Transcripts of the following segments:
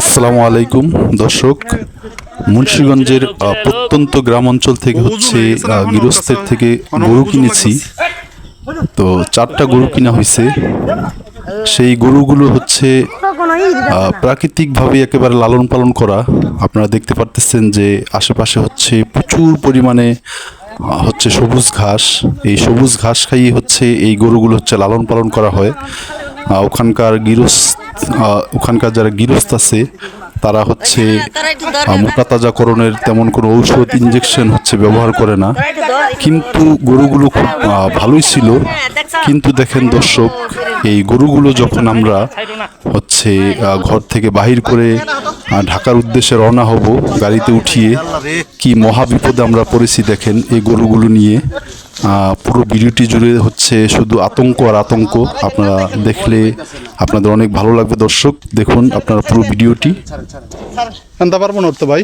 আসসালামু আলাইকুম, দর্শক। মুন্সিগঞ্জের প্রত্যন্ত গ্রাম অঞ্চল থেকে হচ্ছে গৃহস্থের থেকে গরু কিনেছি। তো চারটা গরু কিনা হয়েছে সেই গরুগুলো হচ্ছে প্রাকৃতিকভাবে একেবারে লালন পালন করা। আপনারা দেখতে পারতেছেন যে আশেপাশে হচ্ছে প্রচুর পরিমাণে হচ্ছে সবুজ ঘাস। এই সবুজ ঘাস খাইয়ে হচ্ছে এই গরুগুলো হচ্ছে লালন পালন করা হয়। ওখানকার গৃহস্থ ওখানকার যারা গৃহস্থ আছে তারা হচ্ছে মোটা আহ, দরকার মোটাতাজাকরণের তেমন কোনো ঔষধ ইঞ্জেকশন হচ্ছে ব্যবহার করে না। কিন্তু গরুগুলো খুব ভালোই ছিল। কিন্তু দেখেন দর্শক এই গরুগুলো যখন আমরা হচ্ছে ঘর থেকে বাহির করে ঢাকার উদ্দেশ্যে রওনা হব গাড়িতে উঠিয়ে কি মহা বিপদে আমরা পড়েছি দেখেন এই গরুগুলো নিয়ে। পুরো ভিডিওটি জুড়ে হচ্ছে শুধু আতঙ্ক আর আতঙ্ক। আপনারা দেখলে আপনাদের অনেক ভালো লাগবে দর্শক। দেখুন আপনারা পুরো ভিডিওটি। ফেনতে পারব না উঠতে ভাই।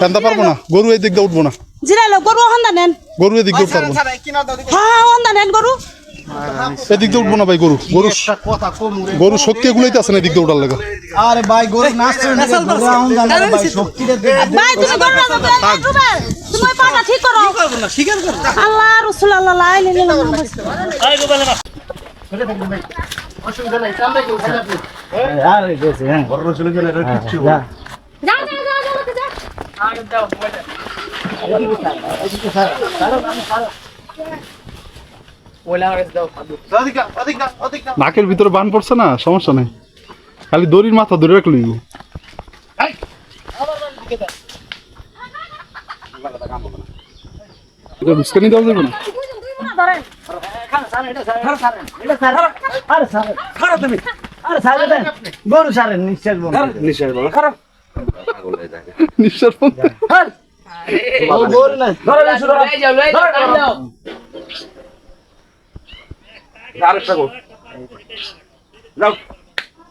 ফেনতে পারব না। গরু এই দিক দিয়ে উঠবো না। জিরাইলো গরু হন্দা নেন। গরু এই দিক দিয়ে উঠতে পারব হ্যাঁ হন্দা নেন গরু। এদিক দিয়ে উঠবো না ভাই গরু। গরু গরু শক্তি এগুলোই আছে না এদিক দিয়ে উঠার লাগা। আরে ভাই গরু নাচছে না গরু আউন জানা ভাই শক্তিটা ভাই তুমি গরু না তুমি তুমি পাটা ঠিক করো। আল্লাহ রসুল আল্লাহ লাই লাই লাই আরে গেছে হ্যাঁ বড় ছিল কেন এটা কিচ্ছু যা যা যা যা যা যা। নাকের ভিতরে বান পড়ছে না সমস্যা নেই খালি দড়ির মাথা ধরে রাখলি উস্কানি দেওয়া যাবে না আরে সারে খারাপ তুমি আরে সারে দেন গরু সারে নিশ্চয় বল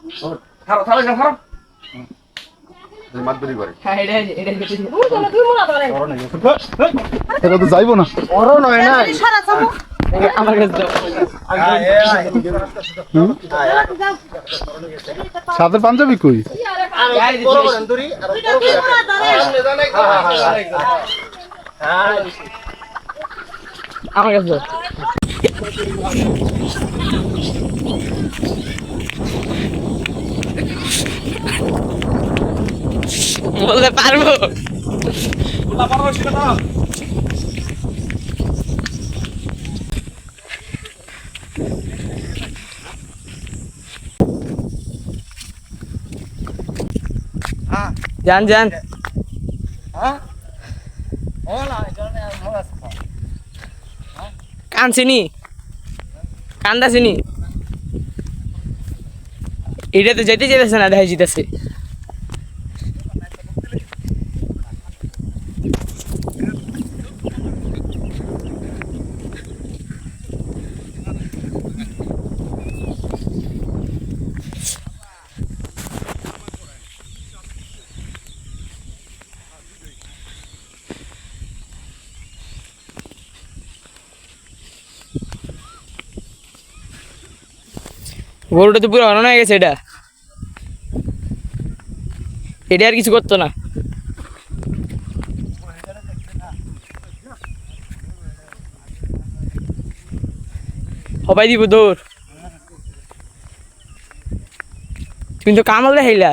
নিশ্চয় বল খারাপ নিঃশ্বাস বন্ধ। ও গরু না ধরো না শুরু এটা তো যাইবো না। বড় নয় না। সারা চামু সাদের পাঞ্জাবি কই? দুইটা কি মুড়া ধরে বলতে পারব। যান যান। কানছিনি কান্দাছিনি এটাতে যেতে যেতেছে না দেখা যেতেছে গরুটা তো পুরো অনন হয়ে গেছে এটা। এটা আর কিছু করতো না। হবাই দিব দৌড়। তুমি তো কামাল দেখাইলা।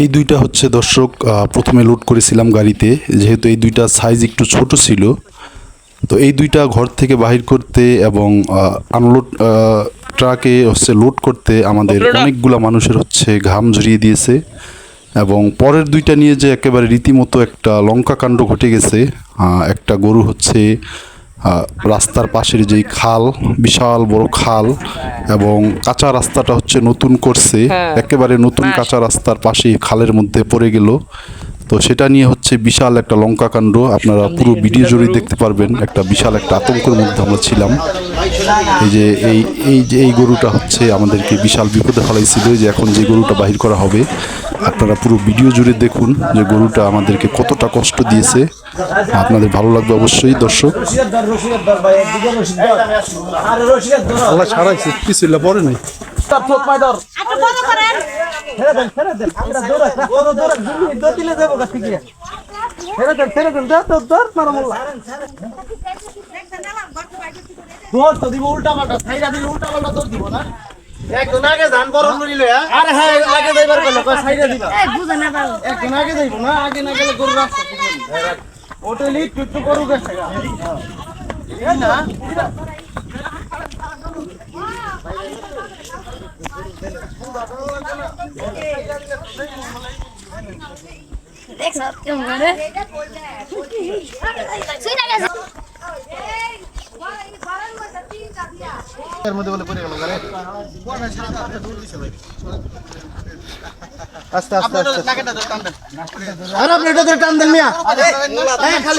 এই দুইটা হচ্ছে দর্শক প্রথমে লোড করেছিলাম গাড়িতে, যেহেতু এই দুইটা সাইজ একটু ছোট ছিল। তো এই দুইটা ঘর থেকে বাহির করতে এবং আনলোড ট্রাকে হচ্ছে লোড করতে আমাদের অনেকগুলা মানুষের হচ্ছে ঘাম ঝরিয়ে দিয়েছে এবং পরের দুইটা নিয়ে যে একেবারে রীতিমতো একটা লঙ্কা কাণ্ড ঘটে গেছে আহ, একটা গরু হচ্ছে রাস্তার পাশের যেই খাল বিশাল বড় খাল এবং কাঁচা রাস্তাটা হচ্ছে নতুন করছে হ্যাঁ। একেবারে নতুন কাঁচা রাস্তার পাশে খালের মধ্যে পড়ে গেল। তো সেটা নিয়ে হচ্ছে বিশাল একটা লঙ্কা কাণ্ড। আপনারা পুরো ভিডিও জুড়ে দেখতে পারবেন। একটা বিশাল একটা আতঙ্কের মধ্যে আমরা ছিলাম। এই যে, এই এই যে, এই গরুটা হচ্ছে আমাদেরকে বিশাল বিপদে ফেলাইছিল যে এখন যে গরুটা বাহির করা হবে, আপনারা পুরো ভিডিও জুড়ে দেখুন যে গরুটা আমাদেরকে কতটা কষ্ট দিয়েছে। আপনাদের ভালো লাগবে অবশ্যই, দর্শক। পরে নাই। তার থোক মাই দর একটু করেন। ছেড়ে দেন ছেড়ে দেন। আমরা দৌড়া দৌড়া দৌড়া দুই দৌড় দিলে যাব কাছে ছেড়ে দেন ছেড়ে দেন দৌড় দৌড় দৌড় মারো মোল্লা। দৌড় তো দিব উল্টা পাল্টা সাইডা দিলে উল্টা পাল্টা দৌড় দিব না। একজন আগে ধান বড় লইল আরে হ্যাঁ আগে যাইবার কইলো দিবা? বুঝে না বাবু। একজন আগে যাইব না আগে না গেলে গরু। রাস্তা ওটা লিট টুটু গরু গেছে না। দেখছ কেমন করে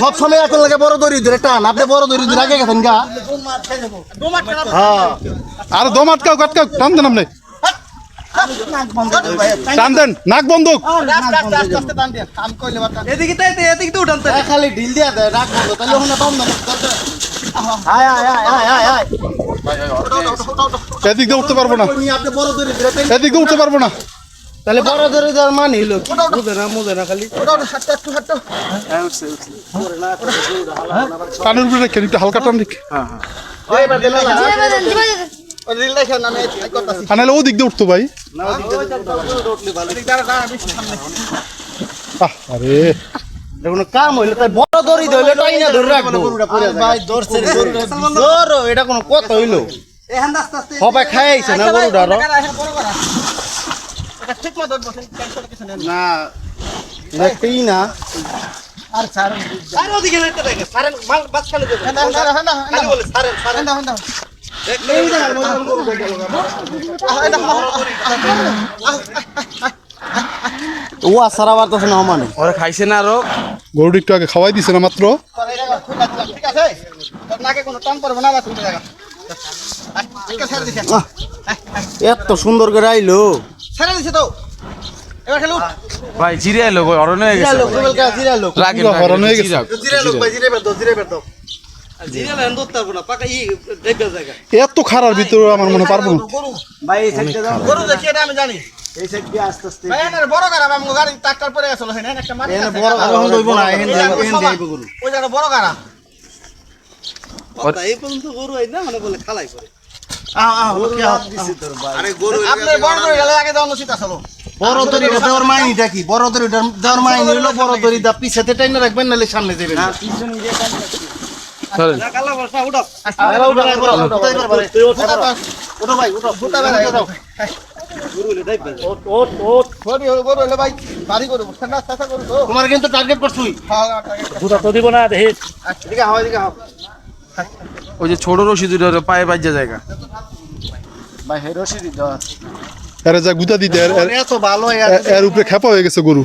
সব সময় এখন লাগে বড় দড়ি ধরে টান আপনি বড় দড়ি ধরে আগে গেছেন গা হ্যাঁ আর দম আটকাও আটকাও টান দেন আপনি। টান দেন নাক বন্দুক এদিকে তাই এদিকে তো উঠান খালি ঢিল দিয়া দেয় রাখ বন্ধ তাহলে ওখানে পাম না আয় আয় আয় আয় আয় আয়। এদিক দিয়ে উঠতে পারব না। এদিক দিয়ে উঠতে পারব না। তাহলে বড় ধরে মান হিল বুঝে না বুঝে না খালি। কানের উপরে রেখে একটু হালকা টান রেখে আর নাহলে ওদিক দিয়ে উঠতো ভাই। আরে। কাম হইল তাই বড় দড়ি ধরলে টাই ধরে রাখব? ভাই ধরছে ধরো এটা কোনো কথা হইল। সবাই খাইছে না গরুটা আরও না। দেখতেই না। আর স্যার স্যার ওদিকে নেতে দেখে মাল বাস খালি দেবে না না না না বলে স্যার স্যার না না ও আসার আবার তো না মানে। ওরা খাইছে না আরও। গরুটা একটু আগে খাওয়াই দিছে না মাত্র। ঠিক আছে তোর নাকে কোনো টান পড়বে না এত সুন্দর করে আইলো। ছেড়ে দিছে তো এবার খেলু ভাই জিরে এলো অরণ্য হয়ে জিরা লোক। জিরা লোক হয়ে গেছে। জিরা লোক ভাই জিরা বের দাও জিরা বের জিরা লেন এত খারার ভিতরে আমার মনে পারব না। গরু ভাই এই সাইডে দাও গরু। দেখি এটা আমি জানি। এই সাইড দিয়ে আস্তে আস্তে। ভাই এনে বড় গাড়া আমি গাড়ি ট্রাক্টর পরে গেছিল হেন একটা মারি এনে বড় গাড়া হন দইবো না এহেন দেইবো এহেন দেইবো গরু। ওই জায়গা বড় গাড়া। কথা এই পর্যন্ত গরু আই না মানে বলে খালাই করে আহ আহ লোকে হাত দিছে তোর ভাই। আরে গরু আপনি বড় দড়ি গেলে আগে দাও নসিতা চলো বড় দড়িটা দেওয়ার বড় মাইনি হলো বড় দড়ি দা পিছাতে টাইনা রাখবেন নালে সামনে দেবেন না তোমার কিন্তু টার্গেট করছুই ওই যে ছোট রশি দুটো পায়ে বাজ্যা জায়গা। ভাই হেরোসি দিতে এরা যা গুতা দিতে এর- এর- এত ভালো এর- এর উপরে খেপা হয়ে গেছে গরু।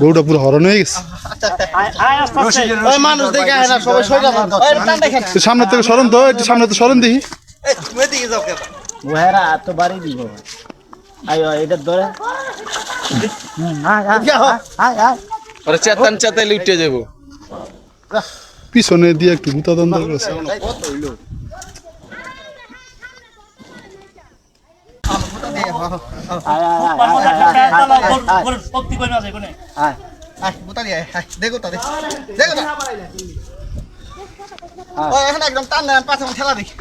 গরুটা পুরো হরণ হয়ে গেছে। সামনে থেকে সরন তো একটু সামনে তো উঠে যাব। পিছনে দিয়ে একটু গুতা দ্বন্দ্ব করেছে আয় বুতারি আয় আয় দেখো তা দেখো দেখো তা ওই এখানে একদম টান দেন পাশে ঠেলা দেখি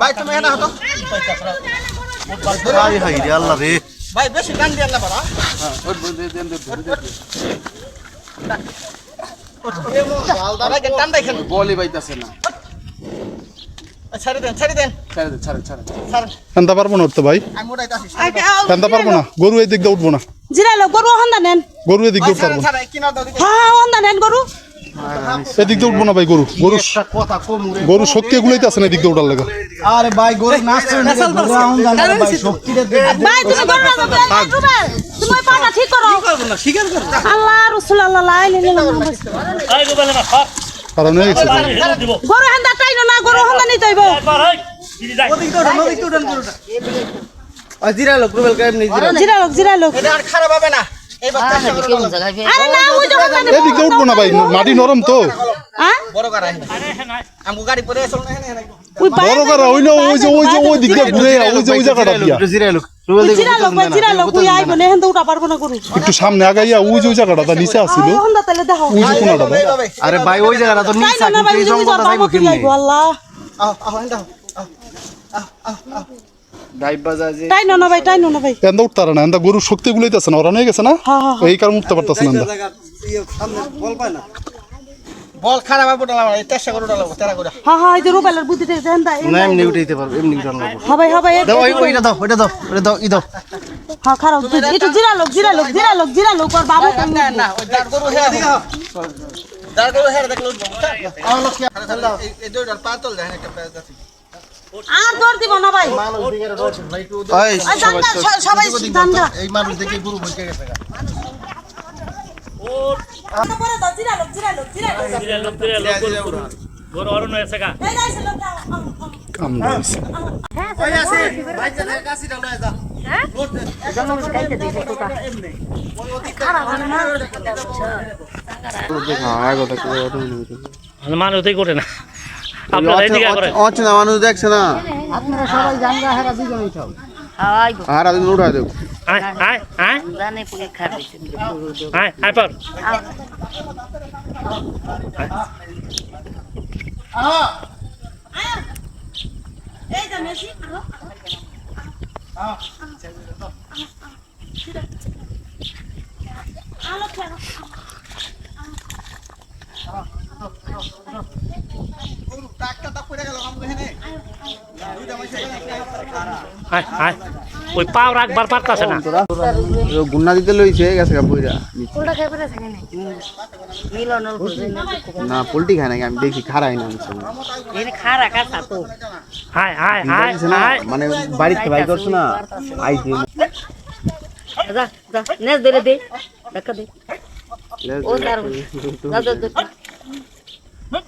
ভাই তুমি এখানে হতো? আল্লাহ রে। ভাই বেশি দিয়ে বাবা দেখেন বলি পাইতাছে না। ছাড়ি দেন ছাড়ি দেন। ছাড়ে দে, ছাড়ে ছাড়ে ছাড়। টানতে পারব না উঠতে ভাই। আমি উড়াইতাছি টানতে পারব না গরু এই দিক দিয়ে উঠবো না। জিরাইলো গরু হন্দা নেন। গরু এই দিক দিয়ে উঠতে পারব না। ছাড়েন হ্যাঁ হন্দা নেন গরু। এদিক দিয়ে উঠবো না ভাই গরু গরু একটা কথা কম রে গরু শক্তি এগুলোই আছে না এদিক দিয়ে উঠার লাগে। আরে ভাই গরু নাচছে আউন ভাই শক্তিটা ভাই তুমি গরু রাখো তুমি পাটা ঠিক করো। আল্লাহ রসুল আল্লাহ লা ইলাহা ইল্লাল্লাহ। কারণ হয়ে গেছে গরু হান্দা টাইনো না গরু হান্দা নিতে হইব? জিরা লোক রুবেল কাইম নি জিরা জিরা লোক জিরা লোক এটা আর খারাপ হবে না। মাটি নরম তো। হ্যাঁ? বড় গাড়ি আমগো গাড়ি পরে ওই বড় করা ওই না ওই যে ওই যে ওই দিক ঘুরে ওই যে ওই জায়গাটা একটু সামনে আগাইয়া ওই জায়গাটা নিচে কোনাটা আরে ভাই ওই জায়গাটা তো নিচা কিন্তু এই জঙ্গলটা যাইবো কেমনে আল্লাহ। আহ আহ গরুর শক্তি গুলোই আছে না ওরা নিয়ে গেছে না? হ্যাঁ, হ্যাঁ, এই কারণে উঠতে পারতেছে না। বল খারাপ হবে ডালা এই চেষ্টা করে ডালা তেরা করে। হ্যাঁ হ্যাঁ এই যে রুবেলের বুদ্ধি দেখে হান্দা না এমনি উঠাইতে পারব এমনি হ্যাঁ ভাই হ্যাঁ দাও ওই ওইটা দাও ওইটা দাও ওইটা দাও ই দাও। হ্যাঁ খারাপ একটু জিরা লোক জিরা লোক জিরা লোক জিরা লোক আর বাবা তুমি না ওই দাঁড় করো দেখো। দাঁড় করো হেরা দেখল আহ লোক এই দুইটার পাতল দেখেন একটা প্যাচ আছে। আর দৌড় দিব না ভাই। জানগা সবাই এই মানুষ দেখে গুরু ভুলকে গেছে এই যাইছে লোক দাও কাম দিয়েছে মানুষ করে না। আপনারা এদিকে করেন। অচেনা মানুষ দেখছে না। আর আদিন উঠাই দেব। আয় আয় আয় আয়। আয় পর এই যে মেসি আলো খেলো আয় আয়। ওই পাও রাখবার পারতাছে না। গুন্না দিতে লইছে গেছে গা বইরা। না পোল্ট্রি খায় নাকি? আমি দেখি খারাই না মানে বাড়িতে বাই করছ না? আইছি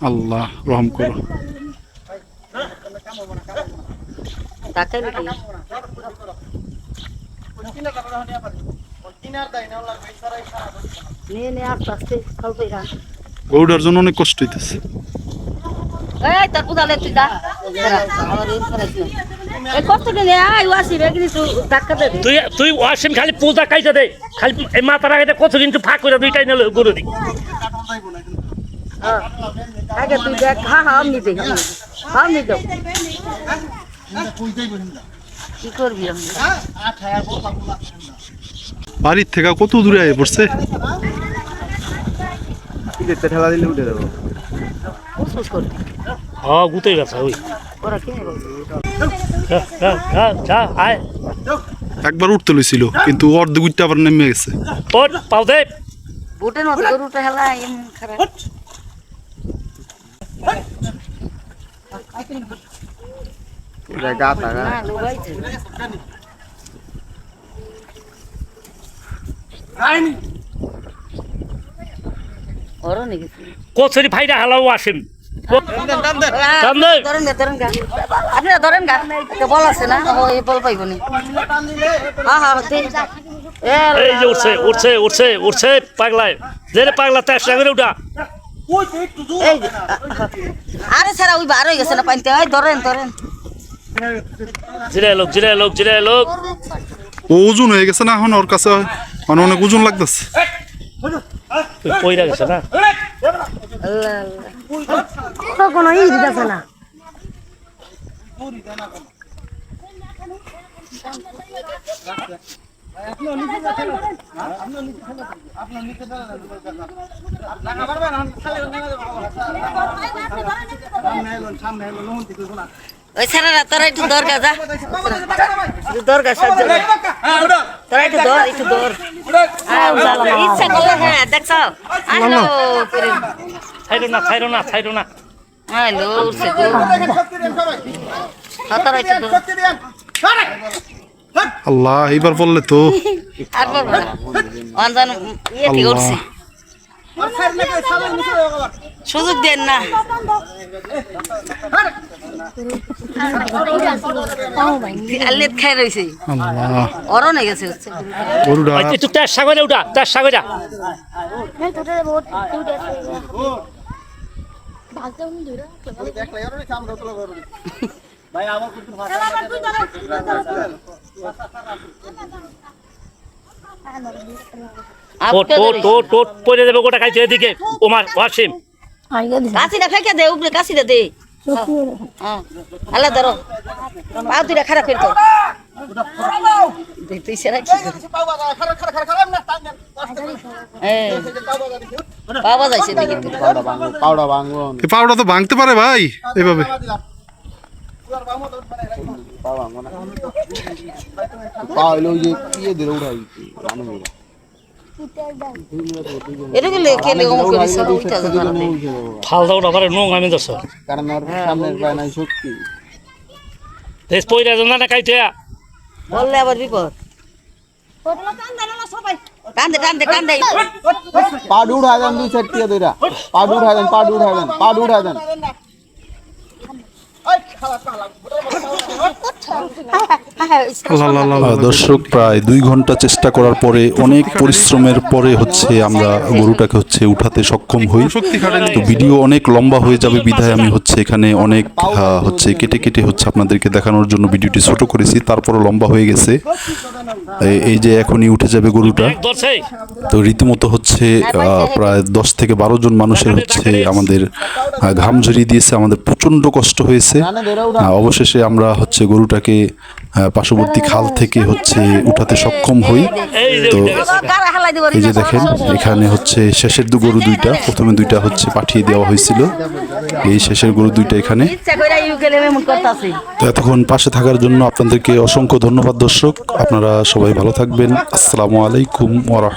আল্লাহ রহম করো। গরুটার জন্য অনেক কষ্ট হইতেছে। এই তোর পুদালে তুই যা এই কষ্ট ধাক্কা দে তুই তুই ওয়াসিম খালি পূজা কাইতে দে। খালি এই মাথার আগে কত কিন্তু ফাঁক করে দুইটাই নিল গরু দি আগে তুই দেখ হ্যাঁ হ্যাঁ আমি দেখ আমি দেখ কি করবি বাড়ির থেকে কত দূরে আয় পড়ছে? ঠেলা দিলে উঠে দেবো হ্যাঁ গুতেই গেছে ওই। ওরা কিনে বলছে। যা, যা, যা, যা, আয়। একবার উঠতে লইছিল কিন্তু অর্ধেক উঠতে আবার নেমে গেছে। ওর পাও দে। বুটের মতো গরুটা হেলা এমন খারাপ। এটা গা থাকা নাকি কচুরি ভাইরা হালাও ওয়াসিম টান দে। ধরেন গা ধরেন গা। আপনারা ধরেন গা বল আছে না? বল পাইব নি দে। এ এই যে উঠছে উঠছে উঠছে উঠছে পাগলায়। যে পাগলা চেষ্টা করে উঠা। আরে স্যার ওই বার হয়ে গেছে না পানিতে ওই ধরেন ধরেন। জিরে লোক জিরে লোক জিরে লোক ও ওজন হয়ে গেছে না এখন ওর কাছে মানে অনেক ওজন লাগতেছে তুই গেছে না আল্লাহ কোনো ই দিতেছে না ওই স্যারেরা তোরা একটু দরগা যা। একটু দরগা সাহায্য। তোরা একটু ধর একটু আহ, ইচ্ছা করলে হ্যাঁ দেখছ? আনো ছাইরো না ছাইরো না ছাইরো না। হ্যালো উঠছে তো। হাতার হইছে তো আল্লাহ এইবার বললে তো। আর বলব না। অনজান ইয়ে ঠিক উঠছে সুযোগ দেন না। খাই রয়েছে। আল্লাহ। অরণ হয়ে গেছে। হচ্ছে তার সাগরে উঠা তার সাগরে টোট টোট টোট টোট পরে দেবে গোটা খাইছে এদিকে। ওমার ওয়াসিম কাশিটা ফেঁকে দে উপরে কাশিটা দে হ্যাঁ। আল্লাহ ধরো। পাও দুইটা খারাপ করে তো তুই সেরা কি এই পাওয়া যাইছে পাউডা তো ভাঙতে পারে ভাই এভাবে পা ভাঙবো না পা হইল ওই যে ইয়ে দিলে উঠাই রানো মেয়েরা এটা গেলে কেলে অমুক করিস উঠা যাবে না। ফালদা ওটা পারে নোং আমি দশ কারণ ওর সামনের পায় নাই শক্তি দেশ পয়রা জানা না খাইতে বললে আবার বিপদ টানতে টানতে টানতে। পাড উঠায় দেন দুই সাইড পাড দেন পাড উঠায় দেন পাড উঠায় দেন আল্লাহ আল্লাহ আল্লাহ আহ, দর্শক, প্রায় দুই ঘণ্টা চেষ্টা করার পরে অনেক পরিশ্রমের পরে হচ্ছে আমরা গরুটাকে হচ্ছে উঠাতে সক্ষম হই। তো ভিডিও অনেক লম্বা হয়ে যাবে, বিধায় আমি হচ্ছে এখানে অনেক হচ্ছে কেটে কেটে হচ্ছে আপনাদেরকে দেখানোর জন্য ভিডিওটি ছোট করেছি, তারপরও লম্বা হয়ে গেছে। এই- যে এখনই উঠে যাবে গরুটা। তো রীতিমতো হচ্ছে প্রায় দশ থেকে বারো জন মানুষের হচ্ছে আমাদের ঘাম ঝরিয়ে দিয়েছে, আমাদের প্রচণ্ড কষ্ট হয়েছে। অবশেষে আমরা হচ্ছে গরুটাকে আহ, পার্শ্ববর্তী খাল থেকে হচ্ছে উঠাতে সক্ষম হই। তো এই যে দেখেন এখানে হচ্ছে শেষের দু গরু দুইটা প্রথমে দুইটা হচ্ছে পাঠিয়ে দেওয়া হয়েছিল। এই শেষের গরু দুইটা এখানে। তো এতক্ষণ পাশে থাকার জন্য আপনাদেরকে অসংখ্য ধন্যবাদ দর্শক। আপনারা সবাই ভালো থাকবেন। আসসালামু আলাইকুম ওয়া